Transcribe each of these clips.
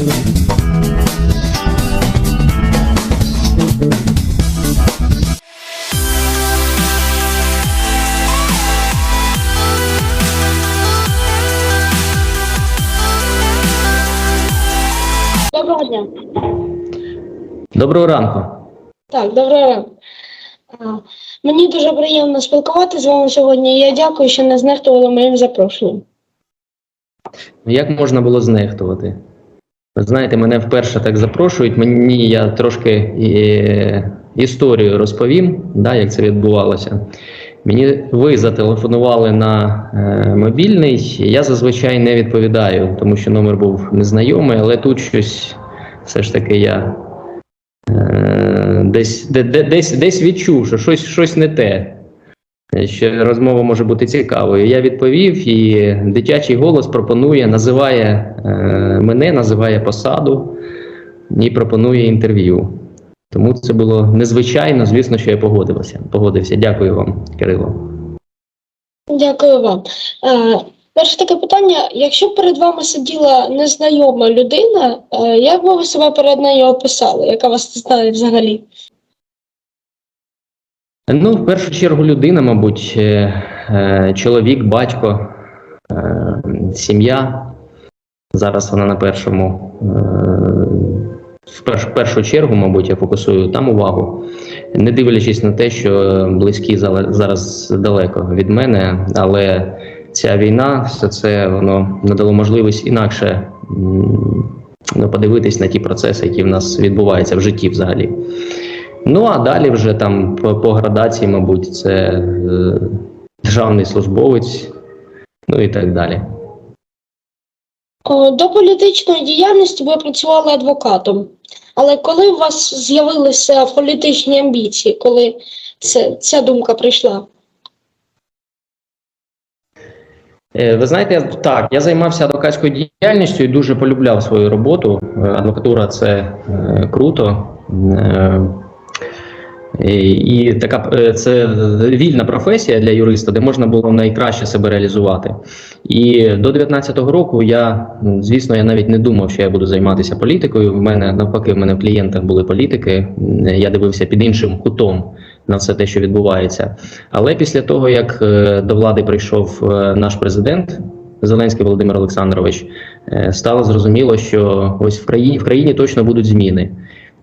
Доброго дня. Доброго ранку. Так, доброго ранку. Мені дуже приємно спілкуватися з вами сьогодні. Я дякую, що не знехтували моїм запрошенням. Як можна було знехтувати? Знаєте, мене вперше так запрошують. Мені я трошки е, історію розповім, да, як це відбувалося. Мені ви зателефонували на е, мобільний. Я зазвичай не відповідаю, тому що номер був незнайомий, але тут щось все ж таки я е, десь, де, де, десь, десь відчув, що щось, щось не те. Що розмова може бути цікавою. Я відповів, і дитячий голос пропонує, називає е, мене, називає посаду і пропонує інтерв'ю. Тому це було незвичайно. Звісно, що я погодився. Погодився. Дякую вам, Кирило. Дякую вам. Е, Перше таке питання: якщо перед вами сиділа незнайома людина, е, як би ви себе перед нею описали, яка вас знає взагалі? Ну, в першу чергу, людина, мабуть, е, е, чоловік, батько, е, сім'я. Зараз вона на першому. В першу чергу, мабуть, я фокусую там увагу, не дивлячись на те, що близькі зараз далеко від мене, але ця війна, все це воно надало можливість інакше ну, подивитись на ті процеси, які в нас відбуваються в житті взагалі. Ну а далі вже там по, по градації, мабуть, це е, державний службовець, ну і так далі. До політичної діяльності ви працювали адвокатом. Але коли у вас з'явилися політичні амбіції, коли це, ця думка прийшла? Е, Ви знаєте, так, я займався адвокатською діяльністю і дуже полюбляв свою роботу. Е, Адвокатура це е, круто. Е, і, і така е, це вільна професія для юриста, де можна було найкраще себе реалізувати. І до 19-го року я, звісно, я навіть не думав, що я буду займатися політикою. В мене навпаки, в мене в клієнтах були політики. Я дивився під іншим кутом на все те, що відбувається. Але після того, як е, до влади прийшов е, наш президент Зеленський Володимир Олександрович, е, стало зрозуміло, що ось в країні в країні точно будуть зміни.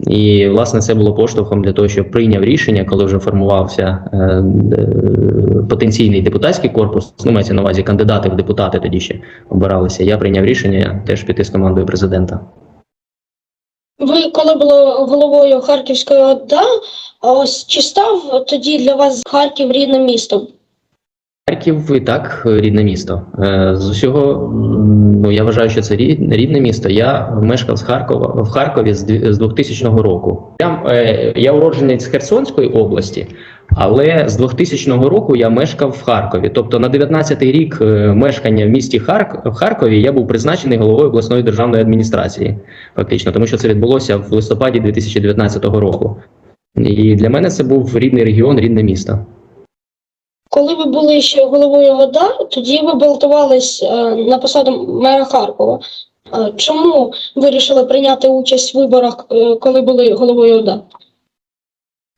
І власне це було поштовхом для того, щоб прийняв рішення, коли вже формувався е, е, потенційний депутатський корпус. Ну, мається на увазі кандидати в депутати тоді ще обиралися. Я прийняв рішення теж піти з командою президента. Ви коли були головою Харківської ОДА, ось чи став тоді для вас Харків рідним містом? Харків і так рідне місто. Е, З усього ну я вважаю, що це рід- рідне місто. Я мешкав з Харкова в Харкові з 2000 року. Я, е, я уродженець Херсонської області, але з 2000 року я мешкав в Харкові. Тобто на 19-й рік е, мешкання в місті Харк в Харкові я був призначений головою обласної державної адміністрації, фактично, тому що це відбулося в листопаді 2019 року. І для мене це був рідний регіон, рідне місто. Коли ви були ще головою ОДА, тоді ви балотувались е, на посаду мера Харкова. Е, Чому вирішили прийняти участь в виборах, е, коли були головою ОДА?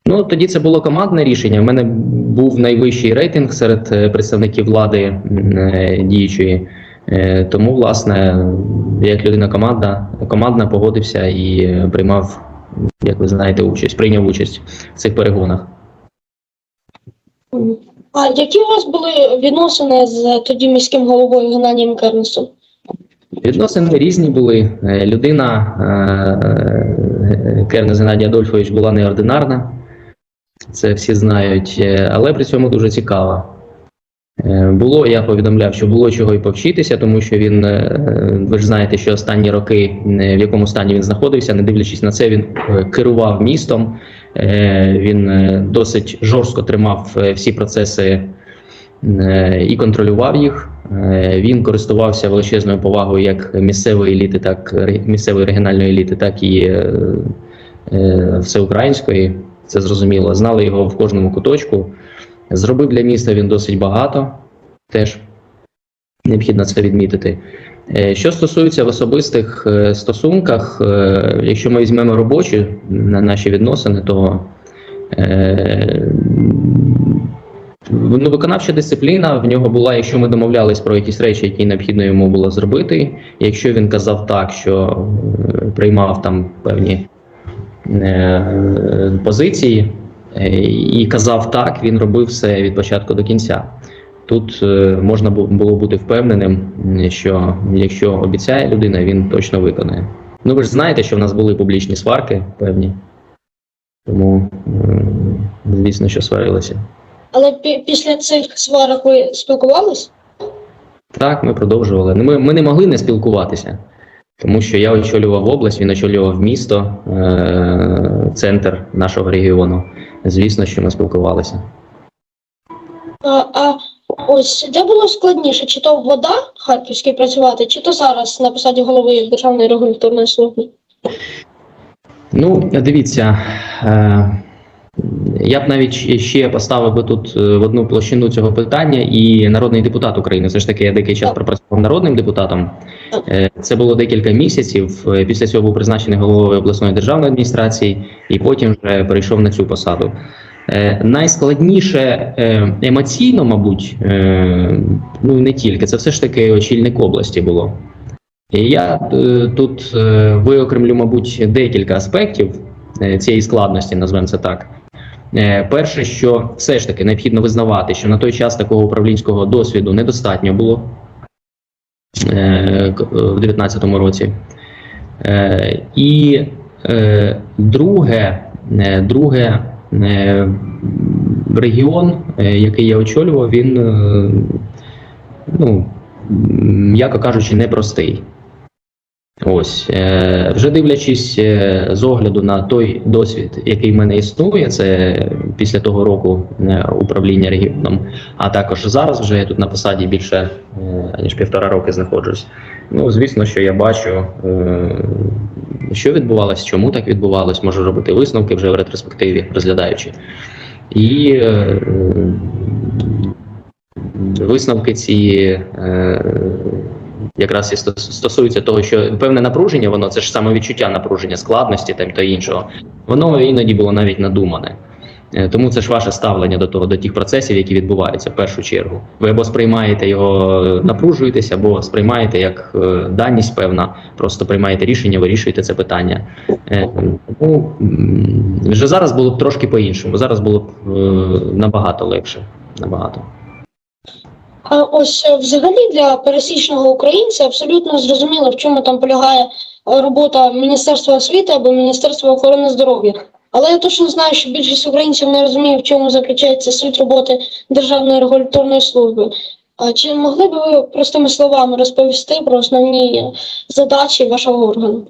Ну тоді це було командне рішення. У мене був найвищий рейтинг серед представників влади діючої. Тому, власне, як людина команда, командна погодився і приймав, як ви знаєте, участь, прийняв участь в цих перегонах. А які у вас були відносини з тоді міським головою Геннадієм Кернесом? Відносини різні були. Е, Людина е, Кернес Геннадій Адольфович була неординарна, це всі знають, е, але при цьому дуже цікава. Е, Було, я повідомляв, що було чого і повчитися, тому що він, е, ви ж знаєте, що останні роки, е, в якому стані він знаходився, не дивлячись на це, він е, керував містом, е, він е, досить жорстко тримав е, всі процеси е, і контролював їх. Е, Він користувався величезною повагою як місцевої еліти, так місцевої регіональної еліти, так і е, е, всеукраїнської. Це зрозуміло. Знали його в кожному куточку. Зробив для міста він досить багато, теж необхідно це відмітити. Е, Що стосується в особистих е, стосунках, е, якщо ми візьмемо робочі на наші відносини, то ну, виконавча дисципліна в нього була, якщо ми домовлялись про якісь речі, які необхідно йому було зробити. Якщо він казав так, що приймав там певні позиції і казав так, він робив все від початку до кінця. Тут е, можна було бути впевненим, що якщо обіцяє людина, він точно виконає. Ну ви ж знаєте, що в нас були публічні сварки певні, тому звісно, що сварилися. Але після цих сварок ви спілкувались? Так, ми продовжували. Ну, Ми, ми не могли не спілкуватися, тому що я очолював область, він очолював місто, е- центр нашого регіону. Звісно, що ми спілкувалися. А, а ось де було складніше, чи то вода Харківській працювати, чи то зараз на посаді голови Державної регуляторної служби? Ну, дивіться, е, я б навіть ще- поставив би тут е, в одну площину цього питання і народний депутат України. Все ж таки, я деякий час пропрацював народним депутатом. Е, Це було декілька місяців. Після цього був призначений головою обласної державної адміністрації, і потім вже перейшов на цю посаду. Е, Найскладніше е, емоційно, мабуть, е, ну і не тільки, це все ж таки очільник області було. І я тут виокремлю, мабуть, декілька аспектів цієї складності, назвемо це так. Перше, що все ж таки необхідно визнавати, що на той час такого управлінського досвіду недостатньо було в 2019 році. І друге, друге регіон, е, який я очолював, він, е, ну, м'яко кажучи, непростий. Ось е, вже дивлячись е, з огляду на той досвід, який в мене існує, це після того року е, управління регіоном, а також зараз вже я тут на посаді більше е, ніж півтора роки знаходжусь. Ну, звісно, що я бачу, е, що відбувалось, чому так відбувалось, можу робити висновки вже в ретроспективі, розглядаючи. І е, висновки ці е, якраз і стосуються того, що певне напруження, воно це ж саме відчуття напруження, складності та іншого, воно іноді було навіть надумане. Е, Тому це ж ваше ставлення до того, до тих процесів, які відбуваються в першу чергу. Ви або сприймаєте його, е, напружуєтеся, або сприймаєте як е, даність певна, просто приймаєте рішення, вирішуєте це питання. Тому вже зараз було б трошки по-іншому. Зараз було б набагато легше. Набагато. А ось взагалі для пересічного українця абсолютно зрозуміло, в чому там полягає робота Міністерства освіти або Міністерства охорони здоров'я. Але я точно знаю, що більшість українців не розуміє, в чому заключається суть роботи Державної регуляторної служби. Чи могли б ви простими словами розповісти про основні задачі вашого органу?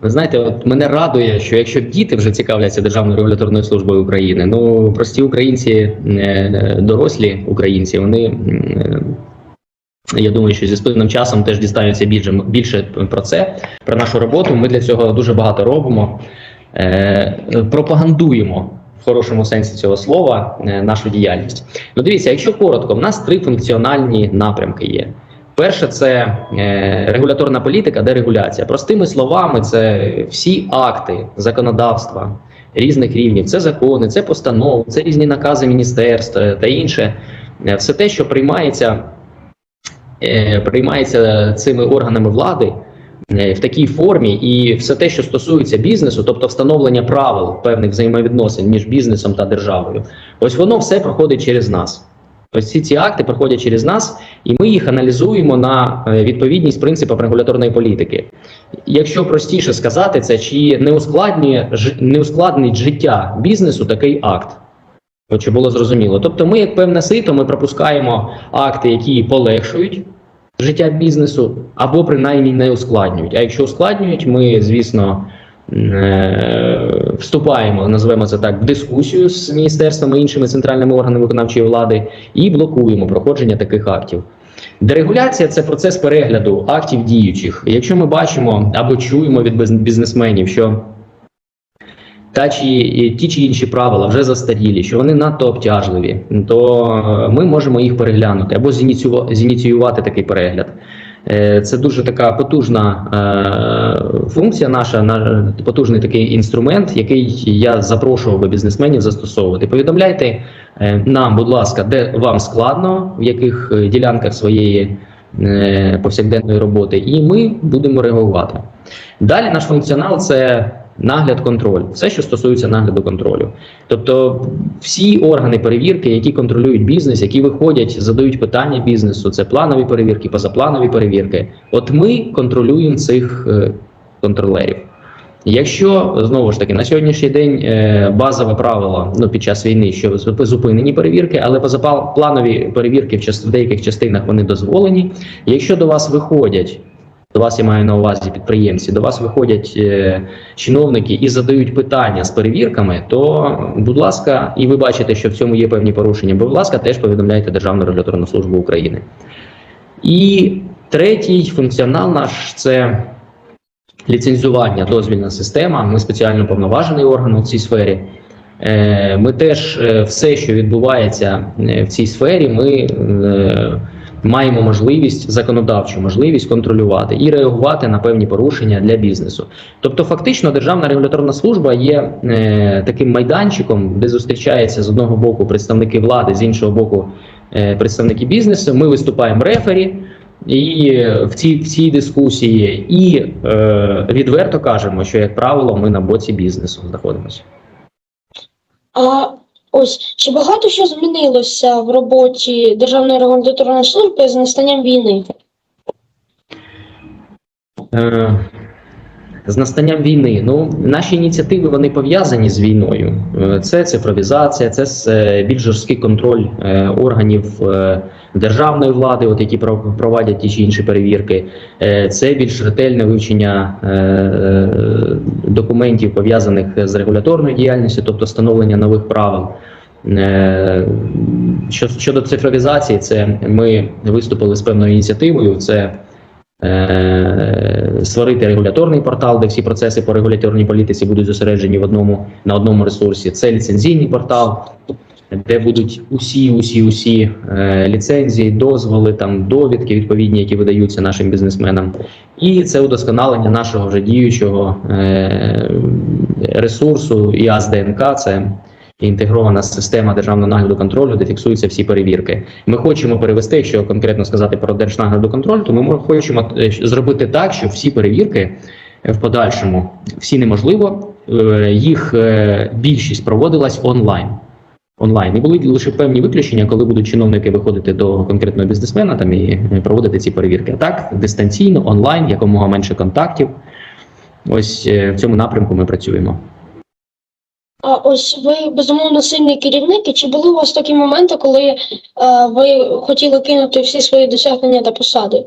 Ви знаєте, от мене радує, що якщо діти вже цікавляться Державною регуляторною службою України, ну прості українці, е, дорослі українці, вони е, я думаю, що зі спливним часом теж дістануться більше більше про це, про нашу роботу. Ми для цього дуже багато робимо. Е, Пропагандуємо в хорошому сенсі цього слова е, нашу діяльність. Ну, дивіться, якщо коротко, в нас три функціональні напрямки є. Перше, це е, регуляторна політика, дерегуляція. Простими словами, це всі акти законодавства різних рівнів. Це закони, це постанови, це різні накази міністерств та інше. Все те, що приймається, приймається цими органами влади в такій формі, і все те, що стосується бізнесу, тобто встановлення правил певних взаємовідносин між бізнесом та державою, ось воно все проходить через нас. Ось ці ці акти проходять через нас, і ми їх аналізуємо на е, відповідність принципам регуляторної політики. Якщо простіше сказати, це чи не ускладнює не ускладнить життя бізнесу такий акт. От було зрозуміло. Тобто, ми, як певне сито, ми пропускаємо акти, які полегшують життя бізнесу, або принаймні не ускладнюють. А якщо ускладнюють, ми, звісно, е, вступаємо, називаємо це так, в дискусію з міністерствами і іншими центральними органами виконавчої влади і блокуємо проходження таких актів. Дерегуляція це процес перегляду актів діючих. Якщо ми бачимо або чуємо від бізнесменів, що та чи ті чи інші правила вже застарілі, що вони надто обтяжливі, то е, ми можемо їх переглянути або зініціюва- зініціювати такий перегляд. Е, Це дуже така потужна е, функція, наша на- потужний такий інструмент, який я запрошував би бізнесменів застосовувати. Повідомляйте е, нам, будь ласка, де вам складно, в яких е, ділянках своєї е, повсякденної роботи, і ми будемо реагувати. Далі наш функціонал це нагляд контроль, все, що стосується нагляду контролю. Тобто всі органи перевірки, які контролюють бізнес, які виходять, задають питання бізнесу, це планові перевірки, позапланові перевірки. От ми контролюємо цих е, контролерів. Якщо знову ж таки на сьогоднішній день е, базове правило ну, під час війни, що зупинені перевірки, але позапланові перевірки в, деяких частинах вони дозволені. Якщо до вас виходять, до вас я маю на увазі підприємці, до вас виходять е, чиновники і задають питання з перевірками, то, будь ласка, і ви бачите, що в цьому є певні порушення, будь ласка, теж повідомляйте Державну регуляторну службу України. І третій функціонал наш це ліцензування, дозвільна система. Ми спеціально повноважений орган у цій сфері. Е, Ми теж е, все, що відбувається е, в цій сфері, ми е, маємо можливість законодавчу можливість контролювати і реагувати на певні порушення для бізнесу. Тобто, фактично, Державна регуляторна служба є е, таким майданчиком, де зустрічаються з одного боку представники влади, з іншого боку е, представники бізнесу. Ми виступаємо рефері. І е, в цій, в цій дискусії, і е, відверто кажемо, що як правило, ми на боці бізнесу знаходимося. Ось чи багато що змінилося в роботі Державної регуляторної служби з настанням війни? Е, з настанням війни, ну наші ініціативи вони пов'язані з війною. Е, Це цифровізація, це е, більш жорсткий контроль е, органів державної влади, от які пров- проводять ті чи інші перевірки. Це більш ретельне вивчення документів пов'язаних з регуляторною діяльністю, тобто встановлення нових правил. Щодо цифровізації, це ми виступили з певною ініціативою. Це створити регуляторний портал, де всі процеси по регуляторній політиці будуть зосереджені в одному на одному ресурсі. Це ліцензійний портал, де будуть усі, усі, усі е, ліцензії, дозволи, там довідки відповідні, які видаються нашим бізнесменам. І це удосконалення нашого вже діючого е, ресурсу ІАЗ ДНК. Це інтегрована система державного нагляду контролю, де фіксуються всі перевірки. Ми хочемо перевести, якщо конкретно сказати про держнагляду контроль, то ми хочемо е, зробити так, щоб всі перевірки е, в подальшому всі неможливо, е, їх більшість проводилась онлайн. Онлайн і були лише певні виключення, коли будуть чиновники виходити до конкретного бізнесмена там і проводити ці перевірки. А так дистанційно, онлайн, якомога менше контактів. Ось в цьому напрямку ми працюємо. А ось ви безумовно сильний керівник, і чи були у вас такі моменти, коли е, ви хотіли кинути всі свої досягнення та посади?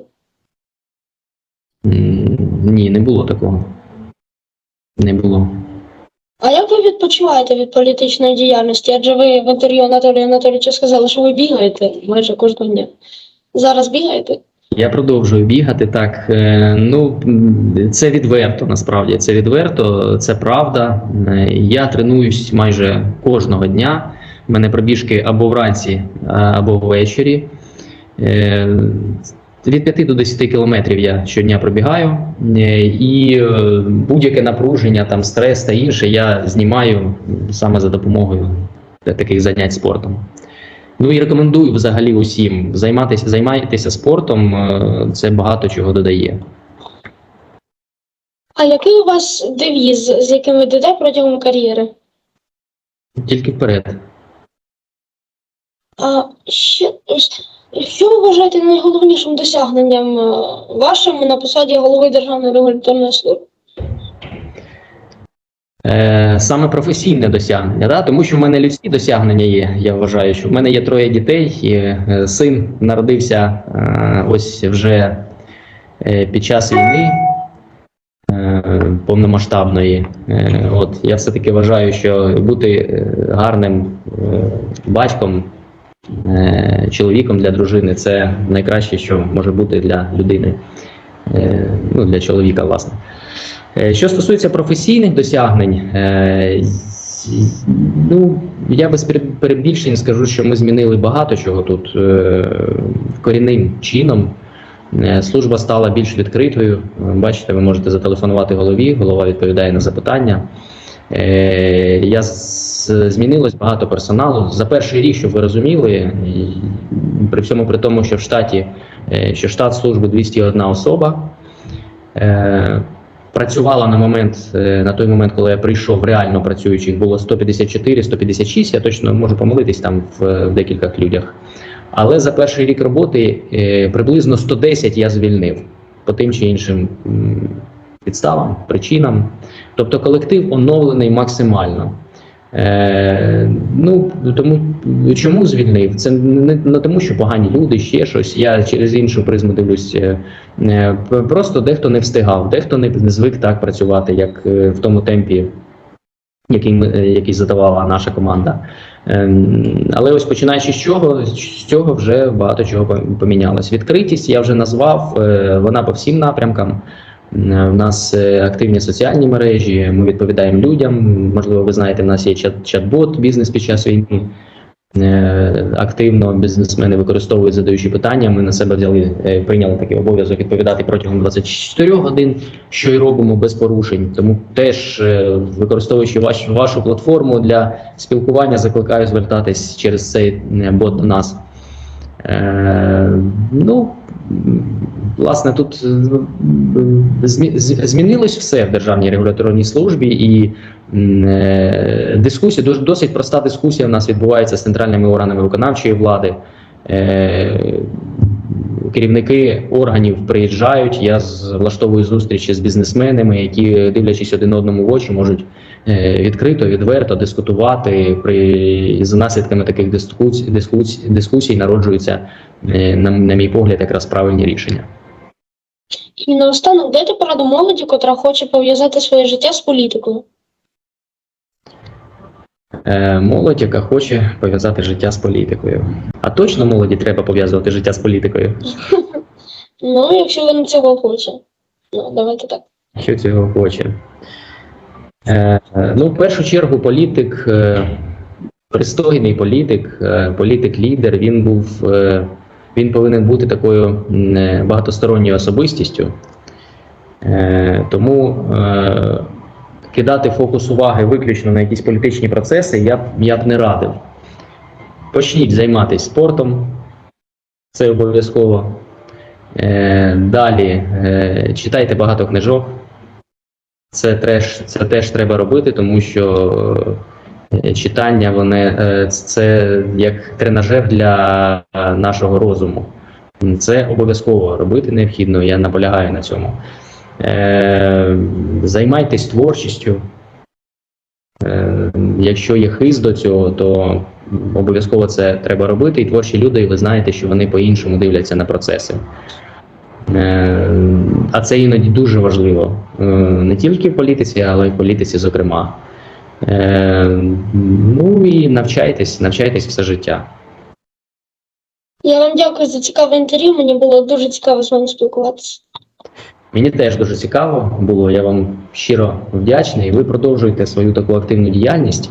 Ні, не було такого. Не було. А як ви відпочиваєте від політичної діяльності? Адже ви в інтерв'ю Анатолія Анатолійовича сказали, що ви бігаєте майже кожного дня. Зараз бігаєте? Я продовжую бігати так. е, Ну це відверто, насправді це відверто, це правда. Е, Я тренуюсь майже кожного дня. У мене пробіжки або вранці, або ввечері. Е, Від 5 до 10 кілометрів я щодня пробігаю, Е, і е, будь-яке напруження, там стрес та інше я знімаю саме за допомогою таких занять спортом. Ну і рекомендую взагалі усім займатися, займайтеся спортом, е, це багато чого додає. А який у вас девіз, з яким ви йдете протягом кар'єри? Тільки вперед. А ще, що ви вважаєте найголовнішим досягненням е, вашим на посаді голови Державної регуляторної служби? Е, саме професійне досягнення, да? тому що в мене людські досягнення є. Я вважаю, що в мене є троє дітей, і е, син народився е, ось вже під час війни повномасштабної. От я все-таки вважаю, що бути гарним батьком, чоловіком для дружини це найкраще, що може бути для людини, ну для чоловіка, власне. Е, Що стосується професійних досягнень, е, ну я без перебільшень скажу, що ми змінили багато чого тут е, корінним чином. Служба стала більш відкритою. Бачите, ви можете зателефонувати голові, голова відповідає на запитання. Я змінилось багато персоналу. За перший рік, щоб ви розуміли, при всьому при тому, що в штаті що штат служби 201 особа. Е, Працювала на момент, е, на той момент, коли я прийшов, реально працюючих було 154, 156, я точно можу помилитись там в, декілька декількох людях. Але за перший рік роботи е, приблизно 110 я звільнив по тим чи іншим підставам, причинам. Тобто колектив оновлений максимально. Е, ну тому чому звільнив? Це не, не тому, що погані люди, ще щось. Я через іншу призму дивлюсь. Е, е, просто дехто не встигав, дехто не, не звик так працювати, як е, в тому темпі, який, е, який задавала наша команда. Ем, Але ось починаючи з чого, з цього вже багато чого помінялось. Відкритість я вже назвав, е, вона по всім напрямкам. М, В нас е, активні соціальні мережі, ми відповідаємо людям. Можливо, ви знаєте, в нас є чат- чат-бот бізнес під час війни. Е, Активно бізнесмени використовують задаючі питання. Ми на себе взяли, е, прийняли такий обов'язок відповідати протягом 24 годин, що й робимо без порушень. Тому теж е, використовуючи ваш, вашу платформу для спілкування, закликаю звертатись через цей е, бот до нас. Е, ну, власне, тут е, змінилось все в Державній регуляторній службі, і е, дискусія, досить проста дискусія в нас відбувається з центральними органами виконавчої влади. Е, Керівники органів приїжджають. Я влаштовую зустрічі з бізнесменами, які, дивлячись один одному в очі, можуть відкрито, відверто дискутувати. При за наслідками таких дискусій, дискусій, дискусій народжуються, на, на мій погляд, якраз правильні рішення. І наостанок дайте пораду молоді, котра хоче пов'язати своє життя з політикою. Е, Молодь, яка хоче пов'язати життя з політикою. А точно молоді треба пов'язувати життя з політикою? Ну, якщо він цього хоче. Ну, давайте так. Що цього хоче? Е, е, ну, в першу чергу, політик, е, пристойний політик, е, політик-лідер, він був, е, він повинен бути такою е, багатосторонньою особистістю. Е, тому е, кидати фокус уваги виключно на якісь політичні процеси я б, я б не радив. Почніть займатися спортом, це обов'язково. Далі читайте багато книжок. Це теж, це теж треба робити, тому що читання вони, е, це як тренажер для е, нашого розуму. Це обов'язково робити необхідно, я наполягаю на цьому. Е, Займайтесь творчістю. Е, Якщо є хист до цього, то обов'язково це треба робити. І творчі люди, і ви знаєте, що вони по-іншому дивляться на процеси. Е, А це іноді дуже важливо Е, не тільки в політиці, але й в політиці, зокрема. Е, Ну і навчайтесь, навчайтесь все життя. Я вам дякую за цікаве інтерв'ю. Мені було дуже цікаво з вами спілкуватися. Мені теж дуже цікаво було. Я вам щиро вдячний. Ви продовжуєте свою таку активну діяльність.